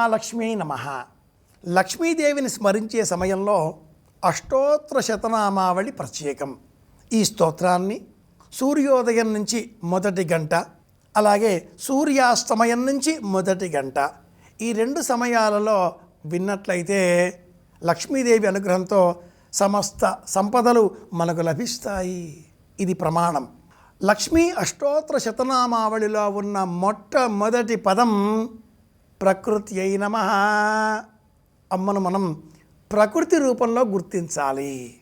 మహాలక్ష్మీ నమ. లక్ష్మీదేవిని స్మరించే సమయంలో అష్టోత్తర శతనామావళి ప్రత్యేకం. ఈ స్తోత్రాన్ని సూర్యోదయం నుంచి మొదటి గంట అలాగే సూర్యాస్తమయం నుంచి మొదటి గంట ఈ రెండు సమయాలలో విన్నట్లయితే లక్ష్మీదేవి అనుగ్రహంతో సమస్త సంపదలు మనకు లభిస్తాయి. ఇది ప్రమాణం. లక్ష్మీ అష్టోత్తర శతనామావళిలో ఉన్న మొట్టమొదటి పదం ప్రకృతి అయి నమ. అమ్మను మనం ప్రకృతి రూపంలో గుర్తించాలి.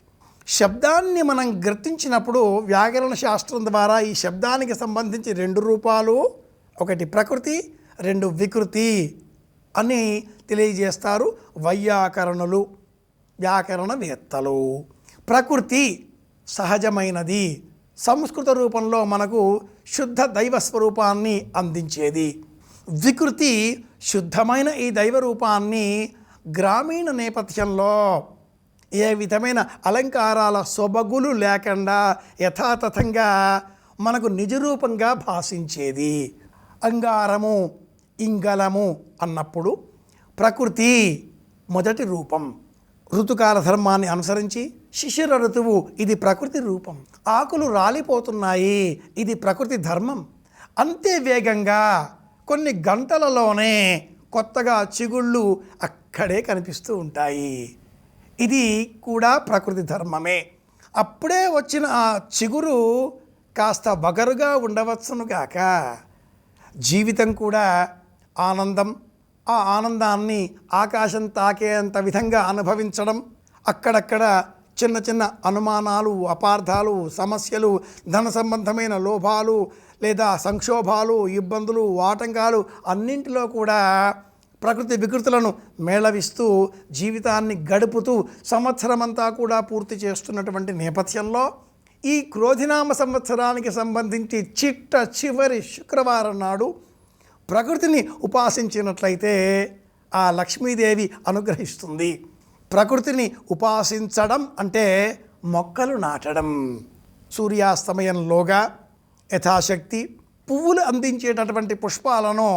శబ్దాన్ని మనం గుర్తించినప్పుడు వ్యాకరణ శాస్త్రం ద్వారా ఈ శబ్దానికి సంబంధించి రెండు రూపాలు ఒకటి ప్రకృతి రెండు వికృతి అని తెలియజేస్తారు వైయాకరణులు వ్యాకరణవేత్తలు. ప్రకృతి సహజమైనది. సంస్కృత రూపంలో మనకు శుద్ధ దైవ స్వరూపాన్ని అందించేది. వికృతి శుద్ధమైన ఈ దైవరూపాన్ని గ్రామీణ నేపథ్యంలో ఏ విధమైన అలంకారాల సొబగులు లేకుండా యథాతథంగా మనకు నిజరూపంగా భాషించేది. అంగారము ఇంగలము అన్నప్పుడు ప్రకృతి మొదటి రూపం. ఋతుకాల ధర్మాన్ని అనుసరించి శిశిర ఋతువు ఇది ప్రకృతి రూపం. ఆకులు రాలిపోతున్నాయి ఇది ప్రకృతి ధర్మం. అంతే వేగంగా కొన్ని గంటలలోనే కొత్తగా చిగుళ్ళు అక్కడే కనిపిస్తూ ఉంటాయి. ఇది కూడా ప్రకృతి ధర్మమే. అప్పుడే వచ్చిన ఆ చిగురు కాస్త బగరుగా ఉండవచ్చును గాక. జీవితం కూడా ఆనందం ఆ ఆనందాన్ని ఆకాశం తాకేంత విధంగా అనుభవించడం అక్కడక్కడ చిన్న చిన్న అనుమానాలు అపార్థాలు సమస్యలు ధన సంబంధమైన లోభాలు లేదా సంక్షోభాలు ఇబ్బందులు ఆటంకాలు అన్నింటిలో కూడా ప్రకృతి వికృతులను మేళవిస్తూ జీవితాన్ని గడుపుతూ సంవత్సరమంతా కూడా పూర్తి చేస్తున్నటువంటి నేపథ్యంలో ఈ క్రోధినామ సంవత్సరానికి సంబంధించి చిట్ట చివరి శుక్రవారం నాడు ప్రకృతిని ఉపాసించినట్లయితే ఆ లక్ష్మీదేవి అనుగ్రహిస్తుంది. ప్రకృతిని ఉపాసించడం అంటే మొక్కలు నాటడం. సూర్యాస్తమయంలోగా యథాశక్తి పువ్వులు అందించేటటువంటి పుష్పాలను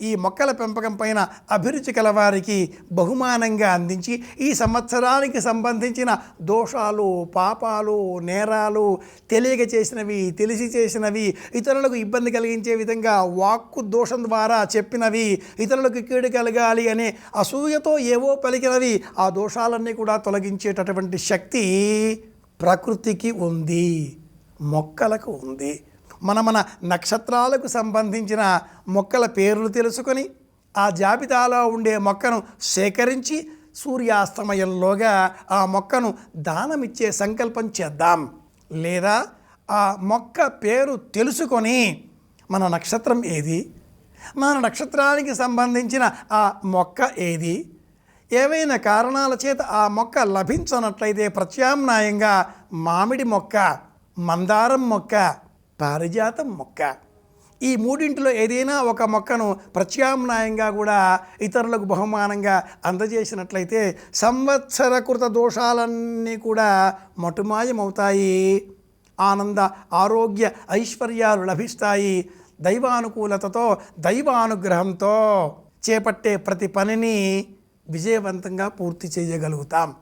ఈ మొక్కల పెంపకం పైన అభిరుచి కలవారికి బహుమానంగా అందించి ఈ సంవత్సరానికి సంబంధించిన దోషాలు పాపాలు నేరాలు తెలియక చేసినవి తెలిసి చేసినవి ఇతరులకు ఇబ్బంది కలిగించే విధంగా వాక్కు దోషం ద్వారా చెప్పినవి ఇతరులకు కీడు కలగాలి అనే అసూయతో ఏవో పలికినవి ఆ దోషాలన్నీ కూడా తొలగించేటటువంటి శక్తి ప్రకృతికి ఉంది మొక్కలకు ఉంది. మన మన నక్షత్రాలకు సంబంధించిన మొక్కల పేర్లు తెలుసుకొని ఆ జాబితాలో ఉండే మొక్కను సేకరించి సూర్యాస్తమయంలోగా ఆ మొక్కను దానమిచ్చే సంకల్పం చేద్దాం. లేదా ఆ మొక్క పేరు తెలుసుకొని మన నక్షత్రం ఏది? మన నక్షత్రానికి సంబంధించిన ఆ మొక్క ఏది? ఏవైనా కారణాల చేత ఆ మొక్క లభించనట్లయితే ప్రత్యామ్నాయంగా మామిడి మొక్క మందారం మొక్క పారిజాతం మొక్క. ఈ మూడింటిలో ఏదైనా ఒక మొక్కను ప్రత్యామ్నాయంగా కూడా ఇతరులకు బహుమానంగా అందజేసినట్లయితే సంవత్సరకృత దోషాలన్నీ కూడా మటుమాయమవుతాయి. ఆనంద ఆరోగ్య ఐశ్వర్యాలు లభిస్తాయి దైవానుకూలతతో దైవానుగ్రహంతో. చేపట్టే ప్రతి పనిని విజయవంతంగా పూర్తి చేయగలుగుతాం.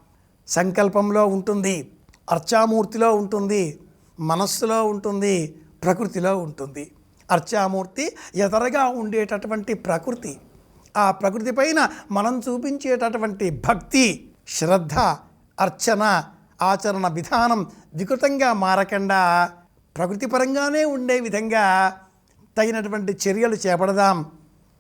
సంకల్పంలో ఉంటుంది అర్చామూర్తిలో ఉంటుంది మనస్సులో ఉంటుంది ప్రకృతిలో ఉంటుంది. అర్చామూర్తి ఎదరగా ఉండేటటువంటి ప్రకృతి. ఆ ప్రకృతి పైన మనం చూపించేటటువంటి భక్తి శ్రద్ధ అర్చన ఆచరణ విధానం వికృతంగా మారకుండా. ప్రకృతి పరంగానే ఉండే విధంగా తగినటువంటి చర్యలు చేపడదాం.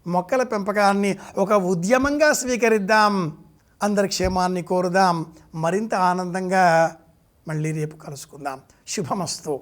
మొక్కల పెంపకాన్ని ఒక ఉద్యమంగా స్వీకరిద్దాం. అందరి క్షేమాన్ని కోరుదాం. మరింత ఆనందంగా మళ్ళీ రేపు కలుసుకుందాం. శుభమస్తు.